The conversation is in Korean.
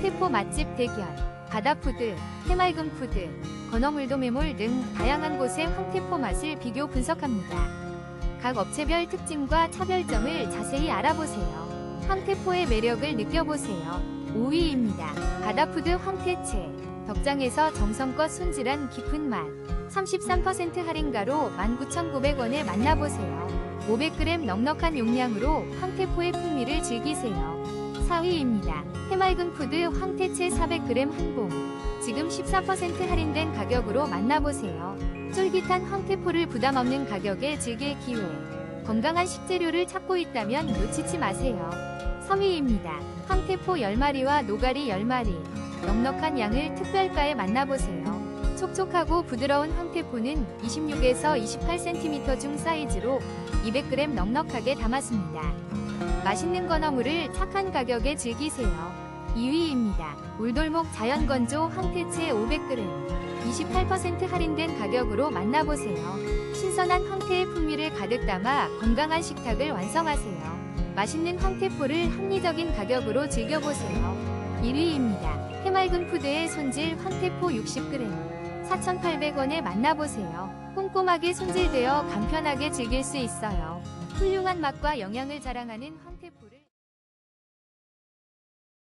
황태포 맛집 대결, 바다푸드, 해맑은 푸드, 건어물도 매몰 등 다양한 곳의 황태포 맛을 비교 분석합니다. 각 업체별 특징과 차별점을 자세히 알아보세요. 황태포의 매력을 느껴보세요. 5위입니다. 바다푸드 황태채. 덕장에서 정성껏 손질한 깊은 맛. 33% 할인가로 19,900원에 만나보세요. 500g 넉넉한 용량으로 황태포의 풍미를 즐기세요. 4위입니다. 해맑은 푸드 황태채 400g 한 봉. 지금 14% 할인된 가격으로 만나보세요. 쫄깃한 황태포를 부담 없는 가격에 즐길 기회. 건강한 식재료를 찾고 있다면 놓치지 마세요. 3위입니다. 황태포 10마리와 노가리 10마리. 넉넉한 양을 특별가에 만나보세요. 촉촉하고 부드러운 황태포는 26에서 28cm 중 사이즈로 200g 넉넉하게 담았습니다. 맛있는 건어물을 착한 가격에 즐기세요. 2위입니다. 울돌목 자연건조 황태채 500g. 28% 할인된 가격으로 만나보세요. 신선한 황태의 풍미를 가득 담아 건강한 식탁을 완성하세요. 맛있는 황태포를 합리적인 가격으로 즐겨보세요. 1위입니다. 해맑은 푸드의 손질 황태포 60g. 4,800원에 만나보세요. 꼼꼼하게 손질되어 간편하게 즐길 수 있어요. 훌륭한 맛과 영양을 자랑하는 황태포를